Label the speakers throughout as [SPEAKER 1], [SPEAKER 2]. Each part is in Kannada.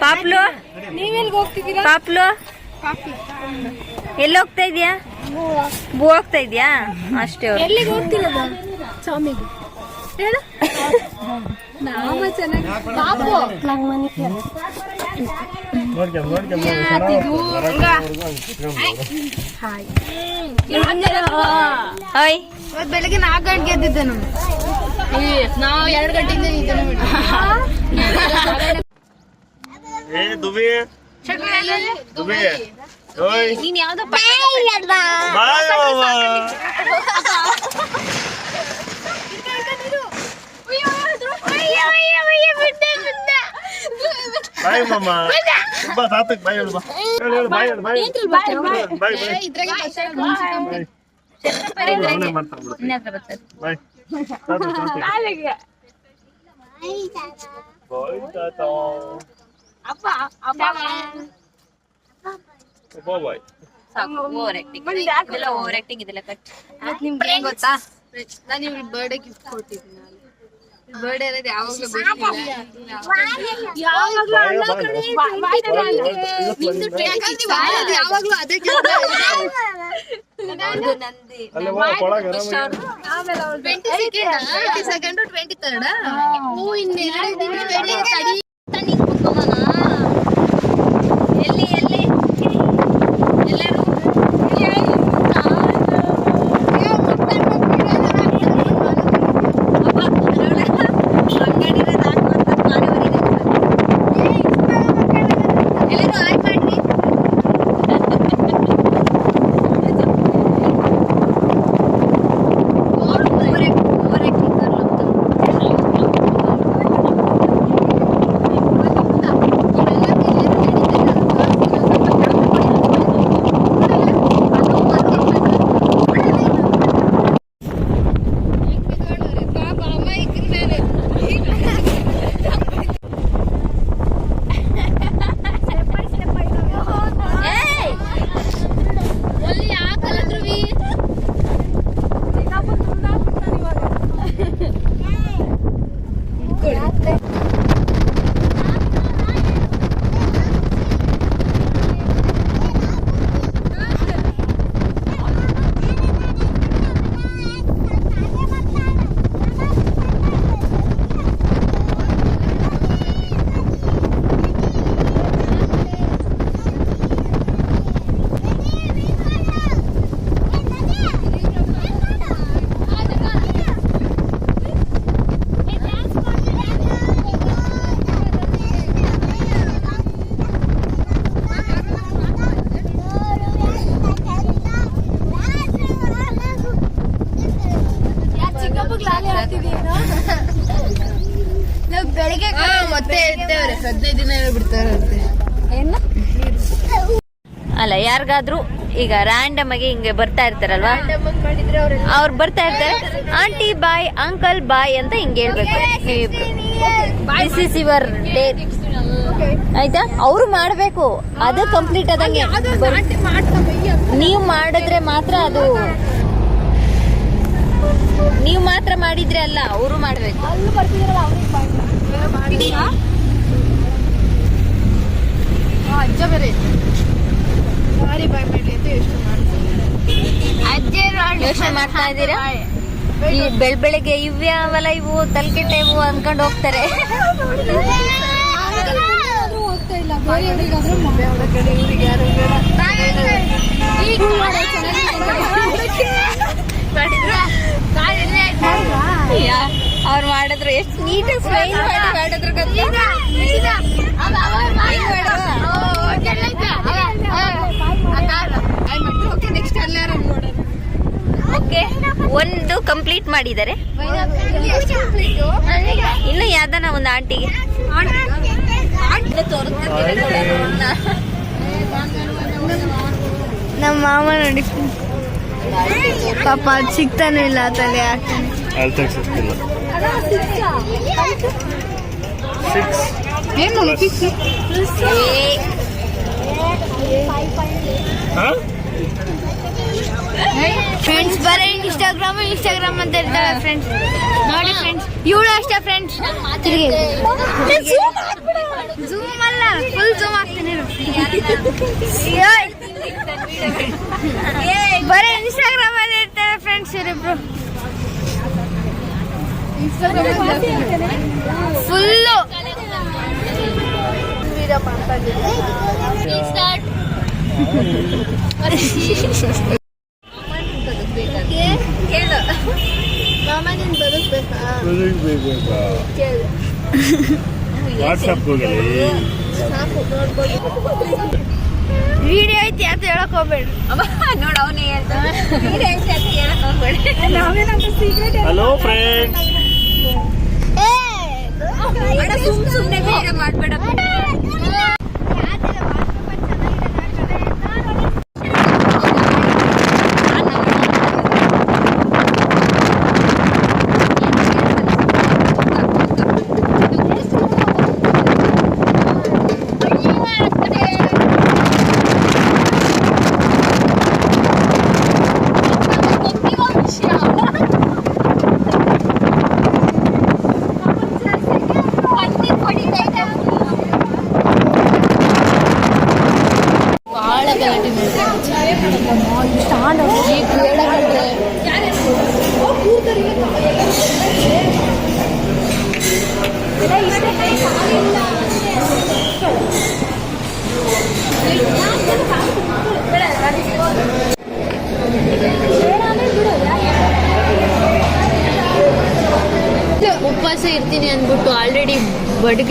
[SPEAKER 1] ಪಾಪ್ಲು
[SPEAKER 2] ನೀವೆಲ್ಗೆ ಹೋಗ್ತಿದ್ದೀರಾ
[SPEAKER 1] ಪಾಪ್ಲು ಎಲ್ಲಿ ಹೋಗ್ತಾ ಇದೀಯಾ? ಬೂ ಹೋಗ್ತಾ ಇದೀಯಾ? ಅಷ್ಟೇ.
[SPEAKER 2] ಎಲ್ಲಿಗೆ ಹೋಗ್ತಿರೋದು ಸ್ವಾಮಿಗೆ. ಹೇಳು. ನಾಮ ಚೆನ್ನಾಗಿ ಪಾಪು.
[SPEAKER 3] ನಂಗ್ ಮನೆ ಕೇಳು.
[SPEAKER 4] ನೋಡ್ಕೊಂಡ್ ನೋಡ್ಕೊಂಡ್
[SPEAKER 1] ಹಾಯ್
[SPEAKER 2] ಇವತ್ತು ಬೆಳಗ್ಗೆ ನಾಲ್ಕು ಗಂಟೆಗೆ ಎದ್ದಿದ್ದೆ ನಾನು ನಾವು ಎರಡು ಗಂಟೆಯಿಂದ ನಿಂತೇನೆ
[SPEAKER 4] ಏ ದುಬಿ ದುಬಿ ಓಯ್
[SPEAKER 1] ನೀನ್ ಯಾವ್ದೋ
[SPEAKER 4] ಬಾಯ್ ಮಾಮ ಬಾಯ್ ಮಾಮ ಬಾ ತಾತಕ್ ಬಾಯ್ ಹೇಳು ಬಾ ಹೇಳು ಹೇಳು ಬಾಯ್ ಹೇಳು ಬಾಯ್ ಹೇಳು. ಬಾಯ್ ಬಾಯ್
[SPEAKER 2] ಇದ್ರಾಗೆ
[SPEAKER 4] ಅವನೇ ಮಾಡ್ತಾನೆ ಬಿಡು
[SPEAKER 1] ನಿನ್ನ ಹತ್ರ ಬರ್ತಾರೆ
[SPEAKER 4] ಬಾಯ್ ತಾತಕ್ ತಾತಕ್ ಬಾಯ್ ತಾತ ಬಾಯ್
[SPEAKER 1] ಸಾಕು ಓವರ್ ಆಕ್ಟಿಂಗ್ ಇದೆಲ್ಲ ಓವರ್ ಆಕ್ಟಿಂಗ್ ಇದೆಲ್ಲ ಕಟ್
[SPEAKER 2] ನಿಮ್ಗೆ ಏನ್ ಗೊತ್ತಾ ನಾನು ಇವ್ರಿಗೆ ಬರ್ಡೇ ಗಿಫ್ಟ್ ಕೊಟ್ಟಿದ್ದೀನಿ ನಾನು ಬರ್ಡೇ ಇರೋದು ಯಾವಾಗ್ಲೂ ಗೊತ್ತಿಲ್ಲ. ಯಾವಾಗ್ಲೂ ಅಲ್ಲ ಕಣೆ, ನಿಮ್ದು 25 ಅದು ಯಾವಾಗ್ಲೂ ಅದೇ ಕೆಲ್ಸ.
[SPEAKER 4] ಅಲ್ಲೇ ಹೋಗ ಕೊಳಗ
[SPEAKER 2] twenty second twenty second twenty third ಹೂ. ಇನ್ನೆರಡು ದಿನ ತಡಿ. ಮತ್ತೆ ಇರ್ತೇವ್ರೆ ಹದಿನೈದು ದಿನ ಬಿಡ್ತಾರಂತೆ
[SPEAKER 1] ಅಲ್ಲ ಯಾರಿಗಾದ್ರೂ ಈಗ ರ್ಯಾಂಡಮ್ ಆಗಿ ಹಿಂಗೆ ಬರ್ತಾ ಇರ್ತಾರಲ್ವಾ? ಅವ್ರು ಬರ್ತಾ ಇರ್ತಾರೆ. ಆಂಟಿ ಬಾಯ್ ಅಂಕಲ್ ಬಾಯ್ ಅಂತ ಹಿಂಗೆ ಹೇಳ್ಬೇಕು. ದಿಸ್ ಇಸ್ ಯುವರ್ ಡೇ ಆಯ್ತಾ? ಅವ್ರು ಮಾಡ್ಬೇಕು. ಅದು ಕಂಪ್ಲೀಟ್ ಆದಂಗೆ ನೀವು ಮಾಡಿದ್ರೆ ಮಾತ್ರ ಅದು ನೀವು ಮಾತ್ರ ಮಾಡಿದ್ರೆ ಅಲ್ಲ ಅವರು ಮಾಡ್ಬೇಕು.
[SPEAKER 2] ಅಜ್ಜ ಬೇರೆ ಭಾರಿ ಬಾಯ್ ಮಾಡ್ಲಿ ಅಂತ ಎಷ್ಟು
[SPEAKER 1] ಯೋಚನೆ ಮಾಡ್ತಾ ಇದ್ದೀರಾ? ಈ ಬೆಳ್ ಬೆಳಗ್ಗೆ ಇವ್ಯಾವಲ್ಲ ಇವು ತಲ್ಕೆಟ್ಟೆ ಇವು ಅನ್ಕೊಂಡು ಹೋಗ್ತಾರೆ.
[SPEAKER 2] ಹೋಗ್ತಾ ಇಲ್ಲ ಬೇರೆಯವ್ರಿಗಾದ್ರೂ ಕಡೆ ಇವ್ರಿಗೆ ಯಾರು?
[SPEAKER 1] ಅವ್ರು ಮಾಡಿದ್ರು. ಎಷ್ಟು ನೀಟಾಗಿ ಸ್ಮೈಲ್ ಮಾಡಿ ಮಾಡಿದ್ರು?
[SPEAKER 2] ಓಕೆ ನೆಕ್ಸ್ಟ್ ಎಲ್ಲಾರು ನೋಡೋಣ
[SPEAKER 1] ಓಕೆ ಒಂದು ಕಂಪ್ಲೀಟ್ ಮಾಡಿದ್ದಾರೆ ಇನ್ನು ಯಾವ್ದಾನ ಒಂದು ಆಂಟಿಗೆ?
[SPEAKER 2] ನಮ್ಮ ಮಾಮ ನೋಡಿ. ಪಾಪ ಅದ್ ಸಿಗ್ತಾನೆ ಇಲ್ಲ ತಲೆ ಹಾಕ್ತಾನೆ.
[SPEAKER 4] ಸಿಕ್ಸ್
[SPEAKER 2] ಏನು ಫಿಕ್ಸ್
[SPEAKER 4] ಹಾ
[SPEAKER 1] ಫ್ರೆಂಡ್ಸ್ ಬರೀ ಇನ್ಸ್ಟಾಗ್ರಾಮ್ ಇನ್ಸ್ಟಾಗ್ರಾಮ್ ಅಂತ ಇರ್ತಾರೆ ಫ್ರೆಂಡ್ಸ್ ನೋಡಿ ಫ್ರೆಂಡ್ಸ್ ಇವಳು ಅಷ್ಟೇ ಫ್ರೆಂಡ್ಸ್ ಝೂಮ್ ಅಲ್ಲ ಫುಲ್ ಝೂಮ್ ಆಗ್ತೀನಿ ಬರೀ ಇನ್ಸ್ಟಾಗ್ರಾಮ್ ಅಲ್ಲಿ ಇರ್ತಾರೆ ಫ್ರೆಂಡ್ಸ್ ಇವರಿಬ್ರು. ಫುಲ್ಲು
[SPEAKER 4] ವಾಟ್ಸಪ್
[SPEAKER 1] ವಿಡಿಯೋ ಐತಿ ಅಂತ ಹೇಳಕ್ ಹೋಗ್ಬೇಡ್ರಿ
[SPEAKER 2] ನೋಡ್ ಅವನೇ ಹೇಳ್ತಾನೆ
[SPEAKER 4] ಹಲೋ ಫ್ರೆಂಡ್ಸ್
[SPEAKER 2] ಸುಮ್ ಸುಮ್ನೆ ಬೇರೆ ಮಾಡ್ಬೇಡ.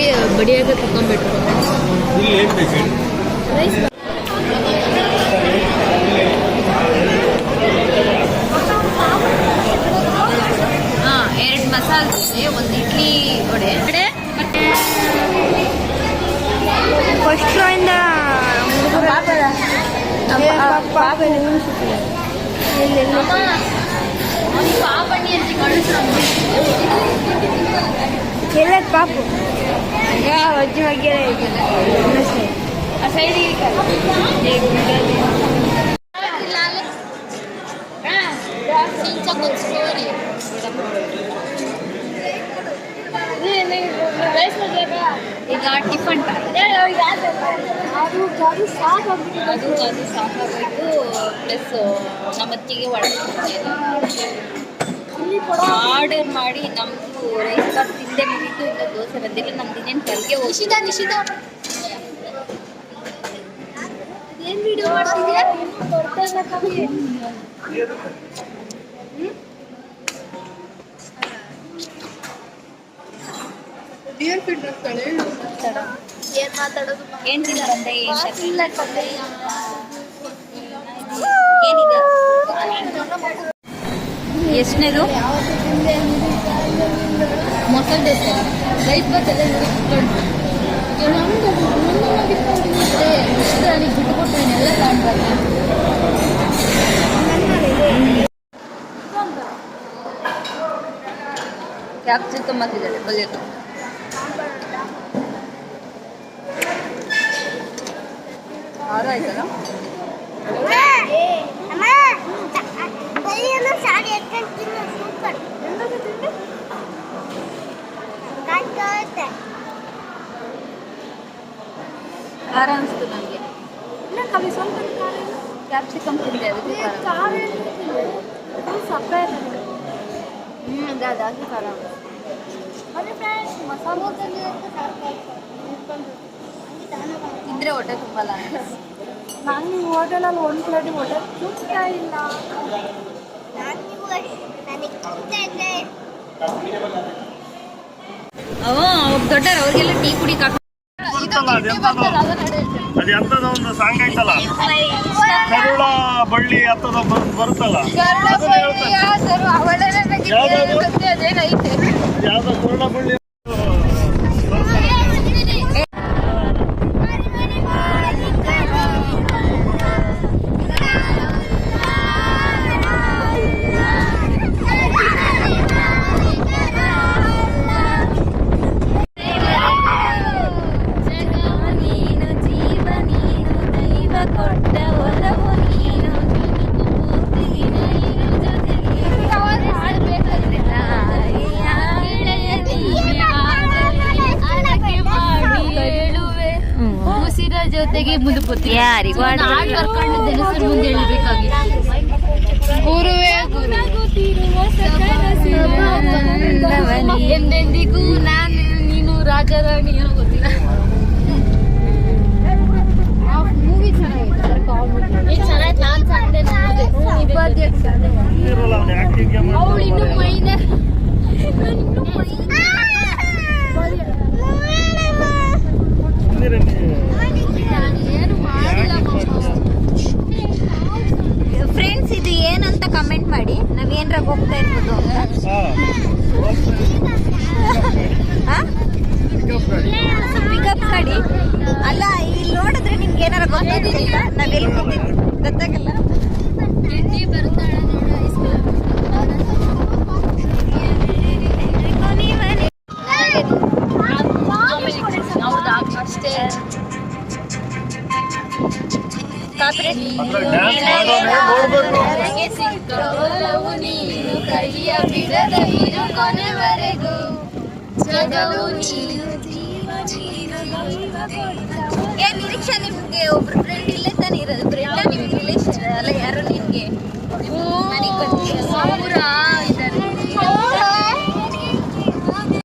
[SPEAKER 2] ಬಡಿಗೆ ಬಡಿಯಾಗ ತಕೊಂಡ್ಬಿಟ್ರು
[SPEAKER 4] ಇಲ್ಲಿ ಏನ್ ಬೇಕು
[SPEAKER 2] ಹಾ ಎರಡು ಮಸಾಲೆ ದೋಸೆ ಒಂದು ಇಡ್ಲಿ ವಡೆ ವಡೆ ಮತ್ತೆ
[SPEAKER 1] ಫಸ್ಟ್ ಇಂದ
[SPEAKER 2] ಅವ್ನಿಗೆ ಪಾಪಣ್ಣಿ ಅಂತ ಕಳಿಸು
[SPEAKER 1] ಎಲ್ಲ ಪಾಪು ಅಜ್ಜಿ ಬಗ್ಗೆ
[SPEAKER 2] ಈಗ ಟಿಫನ್ ಅದು ಅದು ಸಾಕಾಗೋಯ್ತು ಪ್ಲಸ್ ನಮ್ಮ ಅತ್ತಿಗೆ ಒಳಗೆ ಆರ್ಡರ್ ಮಾಡಿ ನಮ್ದು ರೈಸ್ ಬಾತ್ ತಿಂದೆ ಮುಗಿತು ಇಲ್ಲ ದೋಸೆ ಬಂದಿಲ್ಲ. ನಮ್ದು ಇನ್ನೇನು ಕರ್ಗೆ ಹೋಗಿದ ನಿಶಿದ ಏನ್ ವಿಡಿಯೋ ಮಾಡ್ತಿದ್ಯಾ? ಏನ್ ಮಾತಾಡೋದು ಏನ್ ಏನಿದೆ? ಎಷ್ಟನೇದು? ಮಸಾಲೆ ದೋಸೆ ರೈಸ್ ಕ್ಯಾಪ್ಸಿಕಮ್ ಹಾಕಿದ್ದಾರೆ ಬಲಿಯದು ಖಾರ ಆಯ್ತಲ್ಲ? ಖಾರ ಅನಿಸ್ತು ನನಗೆ ಕ್ಯಾಪ್ಸಿಕಮ್ ತಿಂದೆ ಅದಕ್ಕೆ ಖಾರ. ಹ್ಞೂ ಅದೇ ಅದಾಗಿ ಖಾರ ತಿಂದರೆ ಹೊಟ್ಟೆ ತುಂಬಲ್ಲ
[SPEAKER 3] ನಾನು ನಿಮ್ಮ ಹೋಟೆಲಲ್ಲಿ ಒಂದು ಪ್ಲೇಟ್ ಹೊಟ್ಟೆ ತುಂಬಾ ಇಲ್ಲ ನಾನು ನೀವು ನನಗೆ ತುಂಬಾ ಇದೆ
[SPEAKER 2] ಅವ ದೊಡ್ಡರು ಅವ್ರಿಗೆಲ್ಲ ಟೀ ಕುಡಿ
[SPEAKER 4] ಅದು ಎಂತದು ಒಂದು ಸಾಂಗ್ ಐತಲ್ಲ? ಕರುಳ ಬಳ್ಳಿ ಹತ್ತದ ಬರುತ್ತಲ್ಲ? ಯಾವ್ದೋ ಕರುಳ ಬಳ್ಳಿ
[SPEAKER 1] ನೀನು ಜೀವ ನೀನು ದೈವ ಕೊಟ್ಟ ಒಲವು ನೀನು ಯಾರಿಗೂ
[SPEAKER 2] ಜೊತೆಗೆ ಬರ್ಕೊಂಡಿದ್ದೆ ಹೆಸರು ಮುಂದೆ ಹೇಳ್ಬೇಕಾಗಿತ್ತು ಗುರುವೇ ಗುರು. ಎಂದೆಂದಿಗೂ ನಾನು ನೀನು ರಾಜರಾಣಿ ಏನೋ ಗೊತ್ತಿಲ್ಲ. ಮೂವಿ ಚೆನ್ನಾಗಿದೆ ನಾನು ಸಂಡೆ ನೋಡಿದೆ
[SPEAKER 4] ಇರಲ್ಲ ಅವ್ನು acting ಏ ಮಾಡ್ತಾನೆ.
[SPEAKER 2] ಅವಳು ಇನ್ನು ಮೈನರ್
[SPEAKER 4] ಸುಮ್ನಿರಿ ನೀವು.
[SPEAKER 2] ಏನು ಮಾಡಿಲ್ಲ
[SPEAKER 1] ಫ್ರೆಂಡ್ಸ್ ಇದು ಏನಂತ ಕಮೆಂಟ್ ಮಾಡಿ ನಾವ್ ಏನ್ರಾಗ ಹೋಗ್ತಾ ಇರ್ಬೋದು
[SPEAKER 4] ಗಾಡಿ.
[SPEAKER 1] ಪಿಕಪ್ ಮಾಡಿ ಅಲ್ಲ ಇಲ್ಲಿ ನೋಡಿದ್ರೆ ನಿಮ್ಗೆ ಏನಾರ ಗೊತ್ತಾಗಿಲ್ಲ ನಾವ್ ಎಲ್ಲಿ ಹೋಗ್ತೀವಿ ಗೊತ್ತಾಗಲ್ಲ?
[SPEAKER 2] ಗೆಡ್ಡಿ ಬಿಡದ ಇರು ಕೊನೆವರೆಗೂ.
[SPEAKER 4] ಜಗವು ನೀನು ಜೀವ ಜೀವ
[SPEAKER 2] ಏ, ನಿರೀಕ್ಷೆ ನಿಮಗೆ ಒಬ್ರು ಫ್ರೆಂಡ್ ಇಲ್ಲೇ ತಾನೇ ಇರೋದು? ಫ್ರೆಂಡ್
[SPEAKER 1] ನಿಮ್ಗೆ ರಿಲೇಷನ್ ಅಲ್ಲ ಯಾರು ನಿಮಗೆ? ಮನೆಗೆ ಬರ್ತೀರಾ